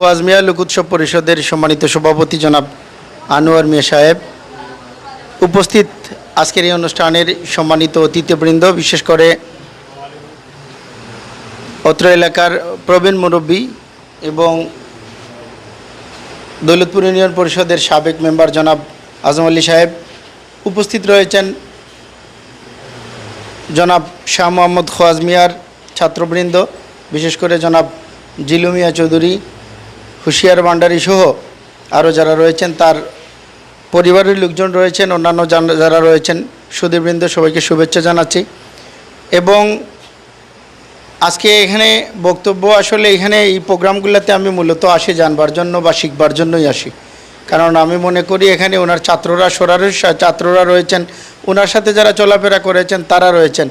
আজমিয়া লোক উৎসব পরিষদের সম্মানিত সভাপতি জনাব আনোয়ার মিয়া সাহেব। উপস্থিত আজকের এই অনুষ্ঠানের সম্মানিত অতিথিবৃন্দ, বিশেষ করে অত্র এলাকার প্রবীণ মুরব্বী এবং দৌলতপুর ইউনিয়ন পরিষদের সাবেক মেম্বার জনাব আজম আলী সাহেব উপস্থিত রয়েছেন। জনাব শাহ মোহাম্মদ খোয়াজ মিয়ার ছাত্রবৃন্দ, বিশেষ করে জনাব জিলুমিয়া চৌধুরী হুশিয়ার ভান্ডারী সহ আরও যারা রয়েছেন, তার পরিবারের লোকজন রয়েছেন, অন্যান্য যারা রয়েছেন সুদীবৃন্দ সবাইকে শুভেচ্ছা জানাচ্ছি। এবং আজকে এখানে বক্তব্য আসলে এখানে এই প্রোগ্রামগুলোতে আমি মূলত আসি জানবার জন্য বা শিখবার জন্যই আসি। কারণ আমি মনে করি এখানে ওনার ছাত্ররা, সোরারের সা- ছাত্ররা রয়েছেন ওনার সাথে যারা চলাফেরা করেছেন, তারা রয়েছেন।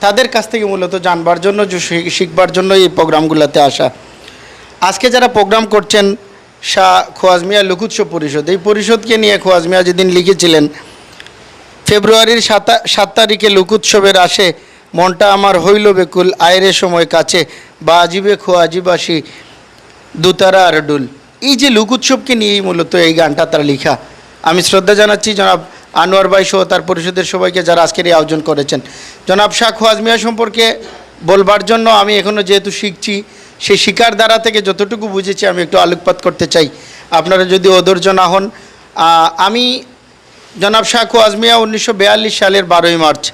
তাদের কাছ থেকে মূলত জানবার জন্য শিখবার জন্য এই প্রোগ্রামগুলোতে আসা। আজকে যারা প্রোগ্রাম করছেন, শাহ খোয়াজ মিয়া লোকুৎসব পরিষদ, এই পরিষদকে নিয়ে খোয়াজমিয়া যেদিন লিখেছিলেন, ফেব্রুয়ারির সাতা, সাত তারিখে লুকুৎসবের আসে, মনটা আমার হইল বেকুল, আয়ের সময় কাছে, বা আজিবে খো আজিবাসী দুতারা আর ডুল। এই যে লুকুৎসবকে নিয়েই মূলত এই গানটা তার লেখা। আমি শ্রদ্ধা জানাচ্ছি জনাব আনোয়ার ভাই সহ তার পরিষদের সবাইকে যারা আজকের এই আয়োজন করেছেন। জনাব শাহ খোয়াজমিয়া সম্পর্কে বলবার জন্য আমি এখনও যেহেতু শিখছি সেই শিকার দ্বারা থেকে যতটুকু বুঝেছি, আমি একটু আলোকপাত করতে চাই। আপনারা যদি অধৈর্য না হন আমি জনাব শাহ আজমিয়া উনিশশো বিয়াল্লিশ সালের বারোই মার্চ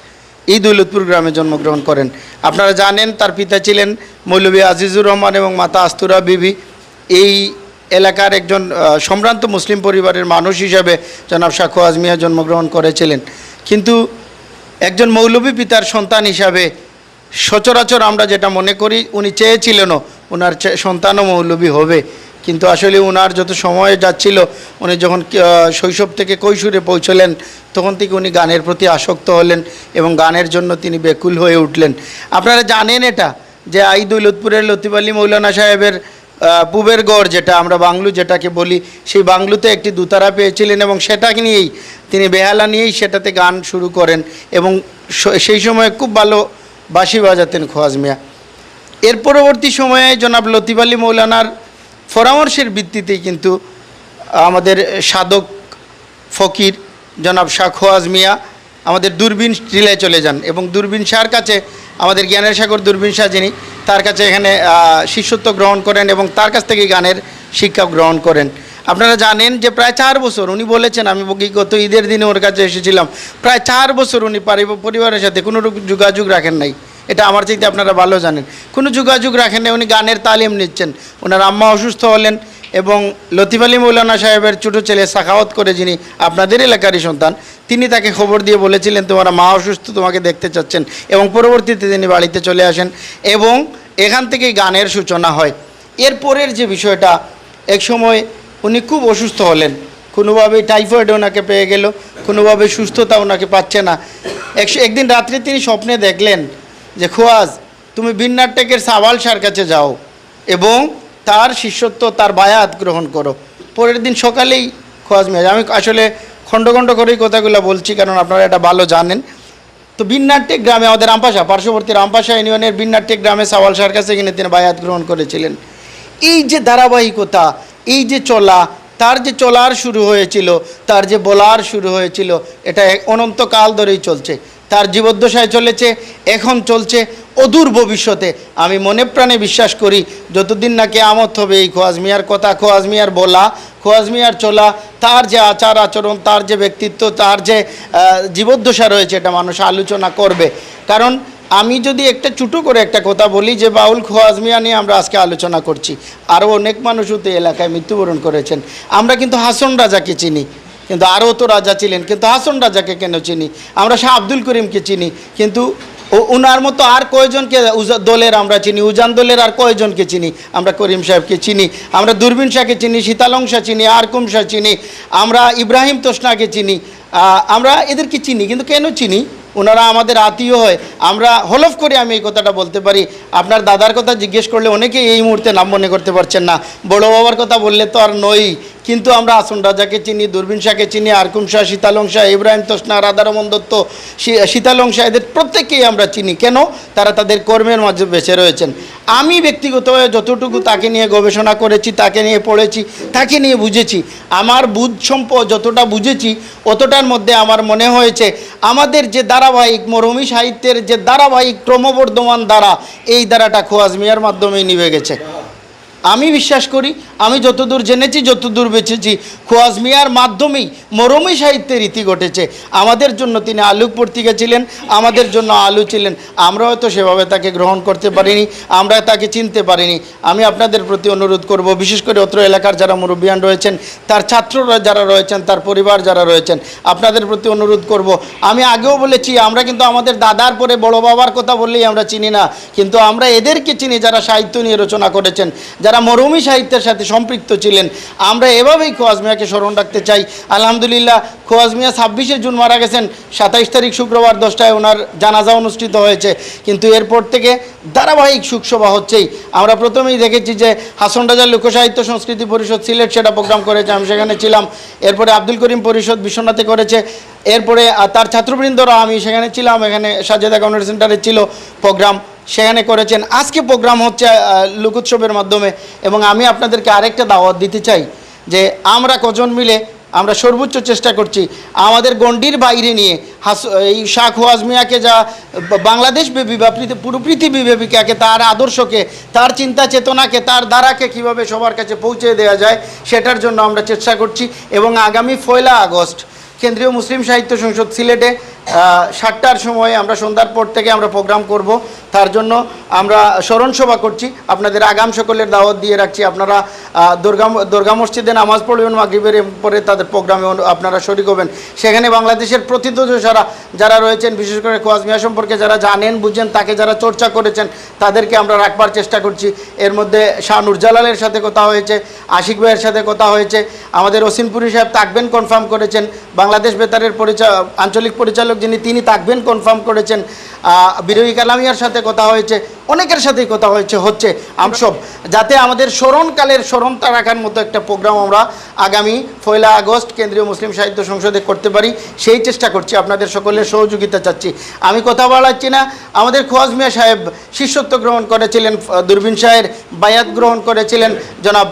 এই দৌলতপুর গ্রামে জন্মগ্রহণ করেন। আপনারা জানেন, তার পিতা ছিলেন মৌলভী আজিজুর রহমান এবং মাতা আস্তুরা বিবি। এই এলাকার একজন সম্ভ্রান্ত মুসলিম পরিবারের মানুষ হিসাবে জনাব শাহ আজমিয়া জন্মগ্রহণ করেছিলেন। কিন্তু একজন মৌলভী পিতার সন্তান হিসাবে সচরাচর আমরা যেটা মনে করি, উনি চেয়েছিলেনও ওনার সন্তানও মৌলভী হবে। কিন্তু আসলে ওনার যত সময় যাচ্ছিল, উনি যখন শৈশব থেকে কৈশোরে পৌঁছলেন, তখন থেকে উনি গানের প্রতি আসক্ত হলেন এবং গানের জন্য তিনি বেকুল হয়ে উঠলেন। আপনারা জানেন এটা, যে আই দৌলতপুরের লতিফ আলী মৌলানা সাহেবের পুবের গড় যেটা আমরা বাংলু যেটাকে বলি, সেই বাংলুতে একটি দুতারা পেয়েছিলেন এবং সেটাকে নিয়েই, তিনি বেহালা নিয়েই সেটাতে গান শুরু করেন এবং সেই সময় খুব ভালো বাঁশি বাজাতেন খোয়াজ মিয়া। এর পরবর্তী সময়ে জনাব লতিফ আলী মৌলানার পরামর্শের ভিত্তিতেই কিন্তু আমাদের সাধক ফকির জনাব শাহ খোয়াজ মিয়া আমাদের দূরবীন টিলায় চলে যান এবং দূরবীন শাহর কাছে আমাদের জ্ঞানের সাগর দূরবীন শাহ যিনি, তার কাছে এখানে শিষ্যত্ব গ্রহণ করেন এবং তার কাছ থেকে গানের শিক্ষা গ্রহণ করেন। আপনারা জানেন যে প্রায় চার বছর উনি বলেছেন, আমি গত ঈদের দিনে ওর কাছে এসেছিলাম, প্রায় চার বছর উনি পরিবারের সাথে কোনো যোগাযোগ রাখেন নাই। এটা আমার চাইতে আপনারা ভালো জানেন। কোনো যোগাযোগ রাখেন না উনি গানের তালিম নিচ্ছেন। ওনার আম্মা অসুস্থ হলেন এবং লতিফ আলী মৌলানা সাহেবের ছোটো ছেলে সাখাওয়াত করে যিনি আপনাদের এলাকারই সন্তান, তিনি তাকে খবর দিয়ে বলেছিলেন, তোমার মা অসুস্থ, তোমাকে দেখতে চাচ্ছেন। এবং পরবর্তীতে তিনি বাড়িতে চলে আসেন এবং এখান থেকেই গানের সূচনা হয়। এরপরের যে বিষয়টা, এক সময় উনি খুব অসুস্থ হলেন। কোনোভাবে টাইফয়েড ওনাকে পেয়ে গেল কোনোভাবে সুস্থতা ওনাকে পাচ্ছে না। একশো একদিন রাত্রে তিনি স্বপ্নে দেখলেন যে, খোয়াজ, তুমি বিন্নার টেকের সাওয়াল সার কাছে যাও এবং তার শিষ্যত্ব, তার বায়াত গ্রহণ করো। পরের দিন সকালেই খোয়াজ মিয়া আমি আসলে খণ্ড খণ্ড করেই কথাগুলো বলছি, কারণ আপনারা এটা ভালো জানেন। তো বিন্নারটেক গ্রামে আমাদের রামপাশা, পার্শ্ববর্তী রামপাশা ইউনিয়নের বিন্নারটেক গ্রামে সাওয়াল সার কাছে কিনে তিনি বায়াত গ্রহণ করেছিলেন। এই যে ধারাবাহিকতা এই যে চলা, তার যে চলার শুরু হয়েছিল, তার যে বলার শুরু হয়েছিল, এটা অনন্তকাল ধরেই চলছে। তার জীবদ্দশায় চলেছে, এখন চলছে অদূর ভবিষ্যতে। আমি মনে প্রাণে বিশ্বাস করি, যতদিন না আমত হবে, এই খোয়াজ মিয়ার কথা, খোয়াজ মিয়ার বলা, খোয়াজ মিয়ার চলা, তার যে আচার আচরণ, তার যে ব্যক্তিত্ব, তার যে জীবদ্দশা রয়েছে, এটা মানুষ আলোচনা করবে। কারণ আমি যদি একটা ছোটো করে একটা কথা বলি যে বাউল খোয়াজমিয়া নিয়ে আমরা আজকে আলোচনা করছি, আরও অনেক মানুষও তো এলাকায় মৃত্যুবরণ করেছেন। আমরা কিন্তু হাসন রাজাকে চিনি, কিন্তু আরও তো রাজা ছিলেন, কিন্তু হাসন রাজাকে কেন চিনি? আমরা শাহ আব্দুল করিমকে চিনি, কিন্তু ওনার মতো আর কয়জনকে দলের আমরা চিনি, উজান দলের আর কয়জনকে চিনি, আমরা করিম সাহেবকে চিনি, আমরা দূরবীন শাহকে চিনি, শীতালং শাহ চিনি, আরকুম শাহ চিনি, আমরা ইব্রাহিম তোষনাকে চিনি আমরা এদেরকে চিনি, কিন্তু কেন চিনি? ওনারা আমাদের আত্মীয় হয়, আমরা হলফ করে আমি এই কথাটা বলতে পারি। আপনার দাদার কথা জিজ্ঞেস করলে অনেকে এই মুহূর্তে নাম মনে করতে পারছেন না। বড় বাবার কথা বললে তো আর নই কিন্তু আমরা আসন, রাজাকে চিনি, দূরবীন শাহকে চিনি, আরকুম শাহ, শীতালং শাহ, ইব্রাহিম তোষনা রাধারমন দত্ত শীতালং শাহ, এদের প্রত্যেককেই আমরা চিনি। কেন? তারা তাদের কর্মের মাঝে বেঁচে রয়েছেন। আমি ব্যক্তিগতভাবে যতটুকু তাকে নিয়ে গবেষণা করেছি, তাকে নিয়ে পড়েছি, তাকে নিয়ে বুঝেছি, আমার বুধ সম্প যতটা বুঝেছি, অতটার মধ্যে আমার মনে হয়েছে, আমাদের যে ধারাবাহিক মরমি সাহিত্যের যে ধারাবাহিক ক্রমবর্ধমান দ্বারা এই দ্বারাটা খোয়াজ মিয়ার মাধ্যমেই নিভে গেছে। আমি বিশ্বাস করি, আমি যতদূর জেনেছি, যতদূর বেঁচেছি খোয়াজ মিয়ার মাধ্যমেই মরমী সাহিত্যের রীতি ঘটেছে। আমাদের জন্য তিনি আলুক পত্রিকা ছিলেন আমাদের জন্য আলু ছিলেন। আমরা হয়তো সেভাবে তাকে গ্রহণ করতে পারিনি, আমরা তাকে চিনতে পারিনি। আমি আপনাদের প্রতি অনুরোধ করব, বিশেষ করে অত্র এলাকার যারা মুরব্বিয়ান রয়েছেন, তার ছাত্ররা যারা রয়েছেন, তার পরিবার যারা রয়েছেন, আপনাদের প্রতি অনুরোধ করব। আমি আগেও বলেছি, আমরা কিন্তু আমাদের দাদার পরে বড় বাবার কথা বললেই আমরা চিনি না, কিন্তু আমরা এদেরকে চিনি যারা সাহিত্য নিয়ে রচনা করেছেন, যারা মরমী সাহিত্যের সাথে সম্পৃক্ত ছিলেন, আমরা এভাবেই খোয়াজ মিয়াকে স্মরণ রাখতে চাই। আলহামদুলিল্লাহ, খোয়াজ মিয়া ছাব্বিশে জুন মারা গেছেন, সাতাইশ তারিখ শুক্রবার দশটায় ওনার জানাজা অনুষ্ঠিত হয়েছে। কিন্তু এরপর থেকে ধারাবাহিক সুখসভা হচ্ছেই। আমরা প্রথমেই দেখেছি যে হাসন রাজার লোকসাহিত্য সংস্কৃতি পরিষদ সিলেট সেটা প্রোগ্রাম করেছে, আমি সেখানে ছিলাম। এরপরে আব্দুল করিম পরিষদ বিশ্বনাথে করেছে। এরপরে তার ছাত্রবৃন্দরা আমি সেখানে ছিলাম, এখানে সাজেদা কমিউনিটি সেন্টারে ছিল প্রোগ্রাম। সেখানে করেছেন। আজকে প্রোগ্রাম হচ্ছে লোকোৎসবের মাধ্যমে এবং আমি আপনাদেরকে আরেকটা দাওয়াত দিতে চাই যে আমরা কজন মিলে আমরা সর্বোচ্চ চেষ্টা করছি আমাদের গণ্ডির বাইরে নিয়ে, হাস, এই শাহ খোয়াজ মিয়াকে যা বাংলাদেশ ব্যাপী বা পুরো পৃথিবী ব্যাপীকে তার আদর্শকে, তার চিন্তা চেতনাকে, তার দ্বারাকে কীভাবে সবার কাছে পৌঁছে দেওয়া যায়, সেটার জন্য আমরা চেষ্টা করছি এবং আগামী পয়লা আগস্ট কেন্দ্রীয় মুসলিম সাহিত্য সংসদ সিলেটে সাতটার সময় আমরা সন্ধ্যার পর থেকে আমরা প্রোগ্রাম করব। তার জন্য আমরা স্মরণ সভা করছি। আপনাদের আগাম সকলের দাওয়াত দিয়ে রাখছি। আপনারা দুর্গা দুর্গা মসজিদে নামাজ পড়বেন, মাগরিবের পরে তাদের প্রোগ্রামে আপনারা শরিক হবেন। সেখানে বাংলাদেশের প্রথিতযশারা যারা রয়েছেন, বিশেষ করে খোয়াজ মিয়া সম্পর্কে যারা জানেন, বুঝেন, তাকে যারা চর্চা করেছেন, তাদেরকে আমরা রাখবার চেষ্টা করছি। এর মধ্যে শাহ নুরজালালের সাথে কথা হয়েছে, আশিক ভাইয়ের সাথে কথা হয়েছে। আমাদের ওসিনপুরি সাহেব থাকবেন, কনফার্ম করেছেন। বাংলাদেশ বেতারের পরিচা, আঞ্চলিক পরিচালক যিনি, তিনি থাকবেন কনফার্ম করেছেন বিরোহী কালামিয়ার সাথে কথা হয়েছে, অনেকের সাথেই কথা হয়েছে, হচ্ছে আমসব। যাতে আমাদের স্মরণকালের স্মরণতা রাখার মতো একটা প্রোগ্রাম আমরা আগামী পয়লা আগস্ট কেন্দ্রীয় মুসলিম সাহিত্য সংসদে করতে পারি, সেই চেষ্টা করছি, আপনাদের সকলের সহযোগিতা চাচ্ছি। আমি কথা বলাচ্ছি না, আমাদের খোয়াজ মিয়া সাহেব শিষ্যত্ব গ্রহণ করেছিলেন, দূরবীন সাহের বায়াত গ্রহণ করেছিলেন, জনাব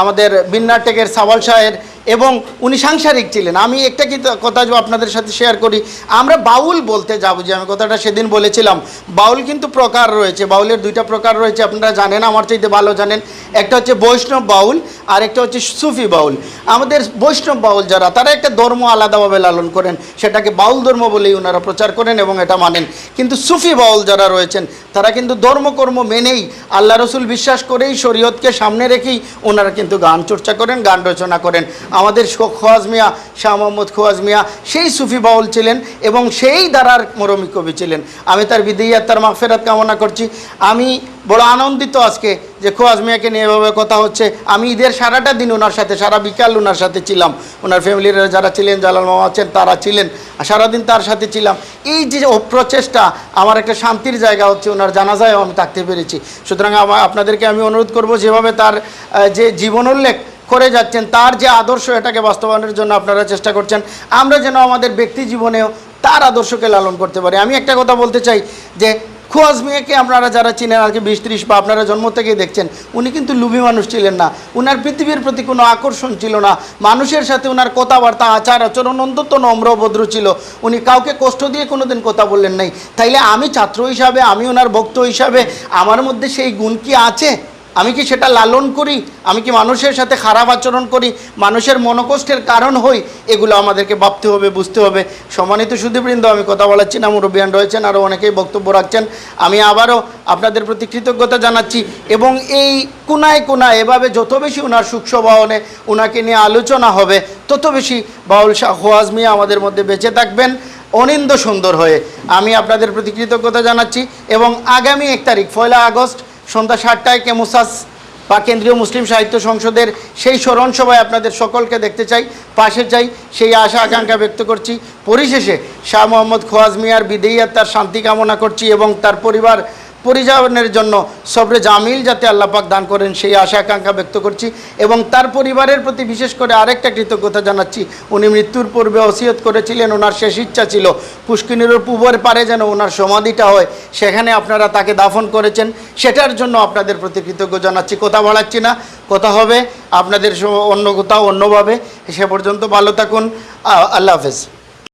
আমাদের বিন্নাটেকের সাওয়াল সাহের এবং উনি সাংসারিক ছিলেন। আমি একটা কি কথা আপনাদের সাথে শেয়ার করি, আমরা বাউল বলতে যাব, যে আমি কথাটা সেদিন বলেছিলাম। বাউল কিন্তু প্রকার রয়েছে, বাউলের দুইটা প্রকার রয়েছে, আপনারা জানেন, আমার চাইতে ভালো জানেন। একটা হচ্ছে বৈষ্ণব বাউল, আর একটা হচ্ছে সুফি বাউল। আমাদের বৈষ্ণব বাউল যারা, তারা একটা ধর্ম আলাদাভাবে লালন করেন। সেটাকে বাউল ধর্ম বলেই ওনারা প্রচার করেন এবং এটা মানেন। কিন্তু সুফি বাউল যারা রয়েছেন, তারা কিন্তু ধর্মকর্ম মেনেই আল্লাহ রসুল বিশ্বাস করেই শরীয়তকে সামনে রেখেই ওনারা কিন্তু গান চর্চা করেন, গান রচনা করেন। আমাদের খোয়াজ মিয়া, শাহ মোহাম্মদ খোয়াজ মিয়া, সেই সুফি বাউল ছিলেন এবং সেই দ্বারার মরমী কবি ছিলেন। আমি তার বিদেয়ী তার মাগফেরাত কামনা করছি। আমি বড় আনন্দিত আজকে যে খোয়াজ মিয়াকে নিয়ে এভাবে কথা হচ্ছে। আমি ঈদের সারাটা দিন ওনার সাথে, সারা বিকাল ওনার সাথে ছিলাম। ওনার ফ্যামিলির যারা ছিলেন, জালাল মামা আছেন, তারা ছিলেন। আর সারাদিন তার সাথে ছিলাম। এই যে প্রচেষ্টা, আমার একটা শান্তির জায়গা হচ্ছে ওনার জানাজায়ও আমি থাকতে পেরেছি। সুতরাং আপনাদেরকে আমি অনুরোধ করব, যেভাবে তার যে জীবনোল্লেখ করে যাচ্ছেন, তার যে আদর্শ এটাকে বাস্তবায়নের জন্য আপনারা চেষ্টা করছেন, আমরা যেন আমাদের ব্যক্তি জীবনেও তার আদর্শকে লালন করতে পারি। আমি একটা কথা বলতে চাই যে, খোয়াজ মিয়াকে আপনারা যারা চিনেন, আজকে বিশ ত্রিশ বা আপনারা জন্ম থেকেই দেখছেন, উনি কিন্তু লুবি মানুষ ছিলেন না। উনার পৃথিবীর প্রতি কোনো আকর্ষণ ছিল না। মানুষের সাথে উনার কথাবার্তা, আচার আচরণ অন্তত নম্র ভদ্র ছিল। উনি কাউকে কষ্ট দিয়ে কোনোদিন কথা বললেন নাই। তাইলে আমি ছাত্র হিসাবে, আমি ওনার ভক্ত হিসাবে, আমার মধ্যে সেই গুণ কি আছে? আমি কি সেটা লালন করি? আমি কি মানুষের সাথে খারাপ আচরণ করি? মানুষের মনোকষ্টের কারণ হই এগুলো আমাদেরকে ভাবতে হবে, বুঝতে হবে। সম্মানিত সুদীবৃন্দ আমি কথা বলাচ্ছি না মুরব্বিয়ান রয়েছেন আরও অনেকেই বক্তব্য রাখছেন। আমি আবারও আপনাদের প্রতি কৃতজ্ঞতা জানাচ্ছি এবং এই কোনায় কোনায়, এভাবে যত বেশি ওনার সুখসভাবনে ওনাকে নিয়ে আলোচনা হবে, তত বেশি বাউল শাহ খোয়াজ মিয়া আমাদের মধ্যে বেঁচে থাকবেন অনিন্দ সুন্দর হয়ে। আমি আপনাদের প্রতি কৃতজ্ঞতা জানাচ্ছি এবং আগামী এক তারিখ, পয়লা আগস্ট সন্ধ্যা সাতটায় কেমোসাস বা কেন্দ্রীয় মুসলিম সাহিত্য সংসদের সেই স্মরণ সভায় আপনাদের সকলকে দেখতে চাই, পাশে চাই। সেই আশা, আকাঙ্ক্ষা ব্যক্ত করছি। পরিশেষে শাহ মোহাম্মদ খোয়াজ মিয়ার বিদেয়ী তার শান্তি কামনা করছি এবং তার পরিবার পরিচালনের জন্য সবরে জামিল যাতে আল্লাপাক দান করেন, সেই আশা আকাঙ্ক্ষা ব্যক্ত করছি এবং তার পরিবারের প্রতি বিশেষ করে আরেকটা কৃতজ্ঞতা জানাচ্ছি। উনি মৃত্যুর পূর্বে অসিয়ত করেছিলেন, ওনার শেষ ইচ্ছা ছিল। পুষ্কিনীর পূবের পারে যেন ওনার সমাধিটা হয়, সেখানে আপনারা তাকে দাফন করেছেন। সেটার জন্য আপনাদের প্রতি কৃতজ্ঞ জানাচ্ছি। কথা বাড়াচ্ছি না, কথা হবে। আপনাদের অন্য কোথাও অন্যভাবে। সে পর্যন্ত ভালো থাকুন। আল্লাহ হাফেজ।